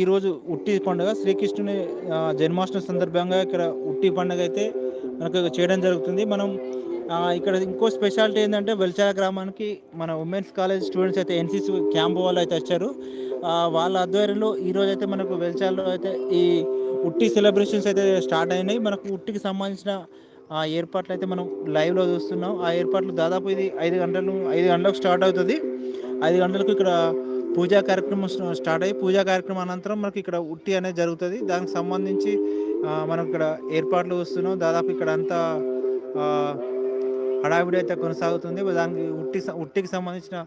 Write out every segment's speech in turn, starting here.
ఈరోజు ఉట్టి పండుగ శ్రీకృష్ణుని జన్మాష్టమి సందర్భంగా ఇక్కడ ఉట్టి పండుగ అయితే మనకు చేయడం జరుగుతుంది. మనం ఇక్కడ ఇంకో స్పెషాలిటీ ఏంటంటే వెల్చాల గ్రామానికి మన ఉమెన్స్ కాలేజ్ స్టూడెంట్స్ అయితే ఎన్సీసీ క్యాంప్ వాళ్ళు అయితే వచ్చారు. వాళ్ళ ఆధ్వర్యంలో ఈరోజు అయితే మనకు వెల్చాలలో అయితే ఈ ఉట్టి సెలబ్రేషన్స్ అయితే స్టార్ట్ అయినాయి. మనకు ఉట్టికి సంబంధించిన ఆ ఏర్పాట్లు అయితే మనం లైవ్లో చూస్తున్నాం. ఆ ఏర్పాట్లు దాదాపు ఇది ఐదు గంటలు ఐదు గంటలకు స్టార్ట్ అవుతుంది. ఐదు గంటలకు ఇక్కడ పూజా కార్యక్రమం స్టార్ట్ అయ్యి పూజా కార్యక్రమం అనంతరం మనకి ఇక్కడ ఉట్టి అనేది జరుగుతుంది. దానికి సంబంధించి మనం ఇక్కడ ఏర్పాట్లు వస్తున్నాం. దాదాపు ఇక్కడ అంతా హడావిడి అయితే కొనసాగుతుంది. దానికి ఉట్టి ఉట్టికి సంబంధించిన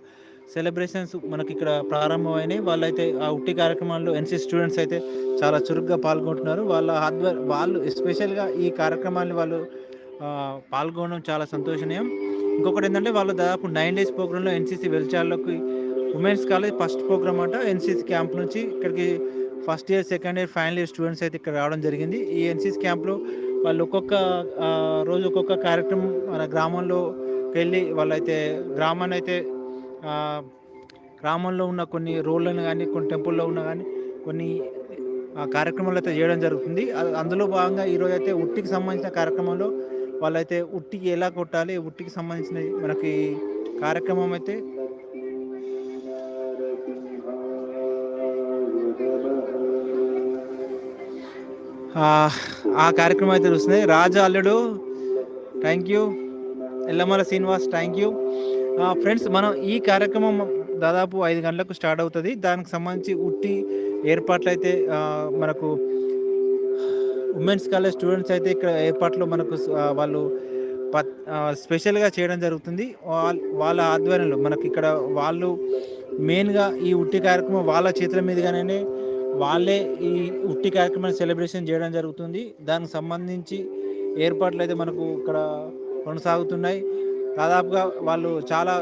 సెలబ్రేషన్స్ మనకి ఇక్కడ ప్రారంభమైనాయి. వాళ్ళైతే ఆ ఉట్టి కార్యక్రమాల్లో ఎన్సీ స్టూడెంట్స్ అయితే చాలా చురుగ్గా పాల్గొంటున్నారు. వాళ్ళ హార్డ్వేర్ వాళ్ళు ఎస్పెషల్గా ఈ కార్యక్రమాన్ని వాళ్ళు పాల్గొనడం చాలా సంతోషనీయం. ఇంకొకటి ఏంటంటే వాళ్ళు దాదాపు నైన్ డేస్ ప్రోగ్రాంలో ఎన్సీసీ వెల్చాల్లోకి ఉమెన్స్ కాలేజ్ ఫస్ట్ ప్రోగ్రామ్ అంట ఎన్సీసీ క్యాంప్ నుంచి ఇక్కడికి first year second year final year students అయితే ఇక్కడ రావడం జరిగింది. ఈ ఎన్సీసీ క్యాంప్లో వాళ్ళు ఒక్కొక్క రోజు ఒక్కొక్క కార్యక్రమం మన గ్రామంలో వెళ్ళి వాళ్ళైతే గ్రామాన్ని అయితే గ్రామంలో ఉన్న కొన్ని రోడ్లను కానీ కొన్ని టెంపుల్లో ఉన్న కానీ కొన్ని ఆ, కార్యక్రమాలు అయితే చేయడం జరుగుతుంది. అందులో భాగంగా ఈరోజు అయితే ఉట్టికి సంబంధించిన కార్యక్రమంలో వాళ్ళైతే ఉట్టికి ఎలా కొట్టాలి ఉట్టికి సంబంధించిన మనకి కార్యక్రమం అయితే ఆ, కార్యక్రమం అయితే చూస్తుంది రాజా అల్లుడు thank you Yellamala Srinivas thank you friends మనం ఈ కార్యక్రమం దాదాపు ఐదు గంటలకు స్టార్ట్ అవుతుంది. దానికి సంబంధించి ఉట్టి ఏర్పాట్లు అయితే మనకు ఉమెన్స్ కాలేజ్ స్టూడెంట్స్ అయితే ఇక్కడ ఏర్పాట్లు మనకు వాళ్ళు ప- స్పెషల్గా చేయడం జరుగుతుంది. వాళ్ళ వాళ్ళ ఆధ్వర్యంలో మనకి ఇక్కడ వాళ్ళు మెయిన్గా ఈ ఉట్టి కార్యక్రమం వాళ్ళ చేతుల మీదుగానే వాళ్ళే ఈ ఉట్టి కార్యక్రమాన్ని సెలబ్రేషన్ చేయడం జరుగుతుంది. దానికి సంబంధించి ఏర్పాట్లు అయితే మనకు ఇక్కడ కొనసాగుతున్నాయి. దాదాపుగా వాళ్ళు చాలా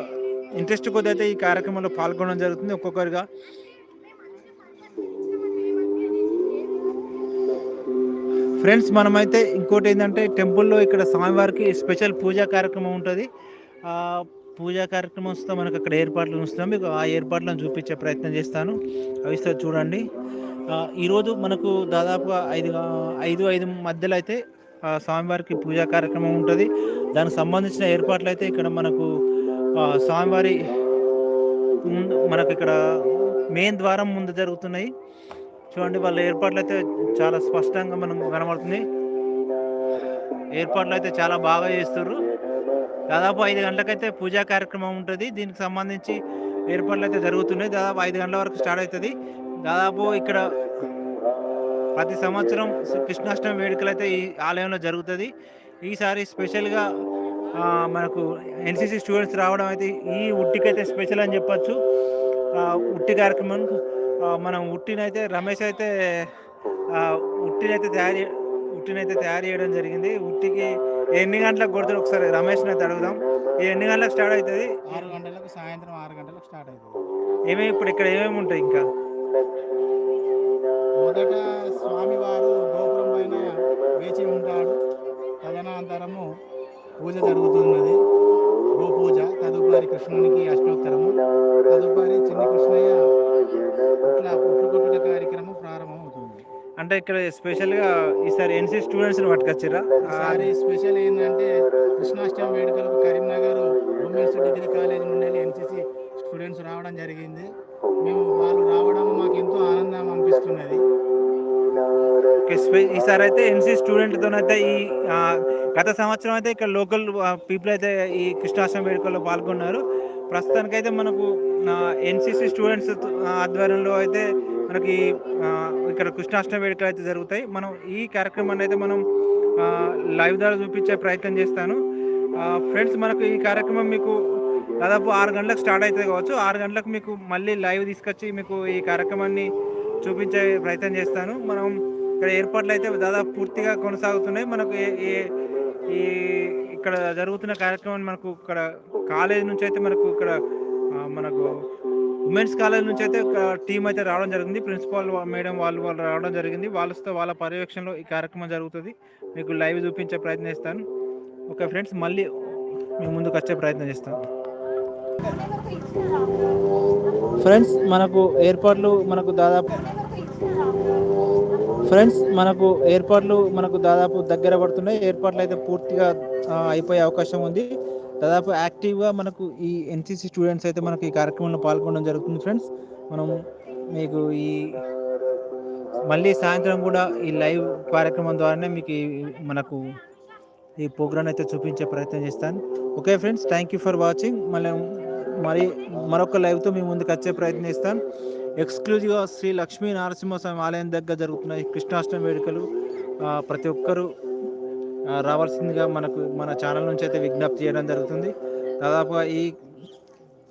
ఇంట్రెస్ట్ కొద్ది అయితే ఈ కార్యక్రమంలో పాల్గొనడం జరుగుతుంది. ఒక్కొక్కరిగా ఫ్రెండ్స్ మనమైతే ఇంకోటి ఏంటంటే టెంపుల్లో ఇక్కడ స్వామివారికి స్పెషల్ పూజా కార్యక్రమం ఉంటుంది. పూజా కార్యక్రమం వస్తే మనకు అక్కడ ఏర్పాట్లు ఉంచుతాం మీకు ఆ ఏర్పాట్లను చూపించే ప్రయత్నం చేస్తాను. అవి చూడండి. ఈరోజు మనకు దాదాపుగా ఐదు ఐదు ఐదు మధ్యలో అయితే స్వామివారికి పూజా కార్యక్రమం ఉంటుంది. దానికి సంబంధించిన ఏర్పాట్లు అయితే ఇక్కడ మనకు స్వామివారి ముందు మనకు ఇక్కడ మెయిన్ ద్వారం ముందు జరుగుతున్నాయి. చూడండి వాళ్ళ ఏర్పాట్లు అయితే చాలా స్పష్టంగా మనం కనబడుతుంది ఏర్పాట్లు అయితే చాలా బాగా చేస్తున్నారు దాదాపు ఐదు గంటలకైతే పూజా కార్యక్రమం ఉంటుంది. దీనికి సంబంధించి ఏర్పాట్లు అయితే జరుగుతున్నాయి. దాదాపు ఐదు గంటల వరకు స్టార్ట్ అవుతుంది. దాదాపు ఇక్కడ ప్రతి సంవత్సరం కృష్ణాష్టమి వేడుకలు అయితే ఈ ఆలయంలో జరుగుతుంది. ఈసారి స్పెషల్గా మనకు ఎన్సీసీ స్టూడెంట్స్ రావడం అయితే ఈ ఉట్టికైతే స్పెషల్ అని చెప్పొచ్చు. ఉట్టి కార్యక్రమం మనం ఉట్టినైతే రమేష్ అయితే ఉట్టినైతే తయారు ఉట్టినైతే తయారు చేయడం జరిగింది. ఉట్టికి ఎన్ని గంటలకు కొడతాడు ఒకసారి రమేష్ని అయితే అడుగుదాం. ఇది ఎన్ని గంటలకు స్టార్ట్ అవుతుంది? ఆరు గంటలకు సాయంత్రం ఆరు గంటలకు స్టార్ట్ అవుతుంది. ఏమేమి ఇప్పుడు ఇక్కడ ఏమేమి ఉంటాయి ఇంకా? మొదట స్వామివారు గోపురం పైన వేచి ఉంటాడు. తదనంతరము పూజ జరుగుతున్నది. గోపూజ తదుపరి కృష్ణునికి అష్టోత్తరము. తదుపరి చిన్న కృష్ణయ్య ఇట్లా పుట్లు కొట్టుట కార్యక్రమం ప్రారంభమవుతుంది. అంటే ఇక్కడ స్పెషల్గా ఈసారి ఎన్సీ స్టూడెంట్స్ని పట్టుకొచ్చిరా ఈసారి స్పెషల్ ఏంటంటే కృష్ణాష్టమి వేడుకలకు కరీంనగర్ ఉమెన్స్ డిగ్రీ కాలేజ్ నుండి ఎన్సీసీ స్టూడెంట్స్ రావడం జరిగింది. మేము వాళ్ళు రావడం మాకు ఎంతో ఆనందం అనిపిస్తున్నది. ఈసారి అయితే ఎన్సీ స్టూడెంట్తో అయితే ఈ గత సంవత్సరం అయితే ఇక్కడ లోకల్ పీపుల్ అయితే ఈ కృష్ణాష్టమి వేడుకల్లో పాల్గొన్నారు. ప్రస్తుతానికైతే మనకు ఎన్సీసీ స్టూడెంట్స్ ఆధ్వర్యంలో అయితే మనకి ఇక్కడ కృష్ణాష్టమి వేడుకలు అయితే జరుగుతాయి. మనం ఈ కార్యక్రమాన్ని అయితే మనం లైవ్ ద్వారా చూపించే ప్రయత్నం చేస్తాను. ఫ్రెండ్స్ మనకు ఈ కార్యక్రమం మీకు దాదాపు ఆరు గంటలకు స్టార్ట్ అవుతుంది కావచ్చు. ఆరు గంటలకు మీకు మళ్ళీ లైవ్ తీసుకొచ్చి మీకు ఈ కార్యక్రమాన్ని చూపించే ప్రయత్నం చేస్తాను. మనం ఇక్కడ ఏర్పాట్లు అయితే దాదాపు పూర్తిగా కొనసాగుతున్నాయి. మనకు ఏ ఏ- ఈ ఇక్కడ జరుగుతున్న కార్యక్రమాన్ని మనకు ఇక్కడ కాలేజ్ నుంచి అయితే మనకు ఇక్కడ మనకు ఉమెన్స్ కాలేజ్ నుంచి అయితే ఒక టీం అయితే రావడం జరిగింది. ప్రిన్సిపాల్ మేడం వాళ్ళు వాళ్ళు రావడం జరిగింది. వాళ్ళతో వాళ్ళ పర్యవేక్షణలో ఈ కార్యక్రమం జరుగుతుంది. మీకు లైవ్ చూపించే ప్రయత్నం చేస్తాను. ఓకే ఫ్రెండ్స్ మళ్ళీ మీ ముందుకు వచ్చే ప్రయత్నం చేస్తాను. ఫ్రెండ్స్ మనకు ఏర్పాట్లు మనకు దాదాపు ఫ్రెండ్స్ మనకు ఏర్పాట్లు మనకు దాదాపు దగ్గర పడుతున్నాయి. ఏర్పాట్లు అయితే పూర్తిగా అయిపోయే అవకాశం ఉంది. దాదాపు యాక్టివ్గా మనకు ఈ ఎన్సీసీ స్టూడెంట్స్ అయితే మనకు ఈ కార్యక్రమంలో పాల్గొనడం జరుగుతుంది ఫ్రెండ్స్. మనం మీకు ఈ మళ్ళీ సాయంత్రం కూడా ఈ లైవ్ కార్యక్రమం ద్వారానే మీకు మనకు ఈ ప్రోగ్రామ్ అయితే చూపించే ప్రయత్నం చేస్తాను. Okay friends thank you for watching. మళ్ళీ మరి మరొక లైవ్తో మీ ముందుకు వచ్చే ప్రయత్నం చేస్తాను. ఎక్స్క్లూజివ్గా శ్రీ లక్ష్మీ నరసింహస్వామి ఆలయం దగ్గర జరుగుతున్న కృష్ణాష్టమి వేడుకలు ప్రతి ఒక్కరూ రావాల్సిందిగా మనకు మన ఛానల్ నుంచి అయితే విజ్ఞప్తి చేయడం జరుగుతుంది. దాదాపుగా ఈ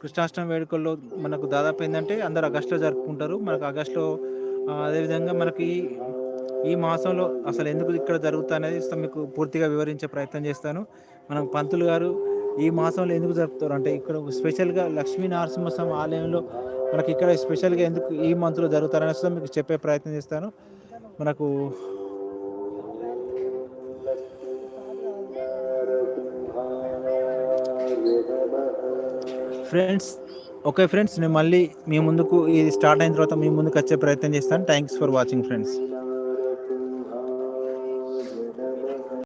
కృష్ణాష్టమి వేడుకల్లో మనకు దాదాపు ఏంటంటే అందరు ఆగస్టులో జరుపుకుంటారు. మనకు ఆగస్టులో అదేవిధంగా మనకి ఈ- ఈ మాసంలో అసలు ఎందుకు ఇక్కడ జరుగుతా అనేది మీకు పూర్తిగా వివరించే ప్రయత్నం చేస్తాను. మనం పంతులు గారు ఈ మాసంలో ఎందుకు జరుపుతారు? అంటే ఇక్కడ స్పెషల్గా లక్ష్మీ నరసింహస్వామి ఆలయంలో మనకి ఇక్కడ స్పెషల్గా ఎందుకు ఈ మంత్లో జరుగుతారనేసి మీకు చెప్పే ప్రయత్నం చేస్తాను. మనకు ఫ్రెండ్స్ ఓకే ఫ్రెండ్స్ నేను మళ్ళీ మీ ముందుకు ఇది స్టార్ట్ అయిన తర్వాత మీ ముందుకు వచ్చే ప్రయత్నం చేస్తాను. Thanks for watching friends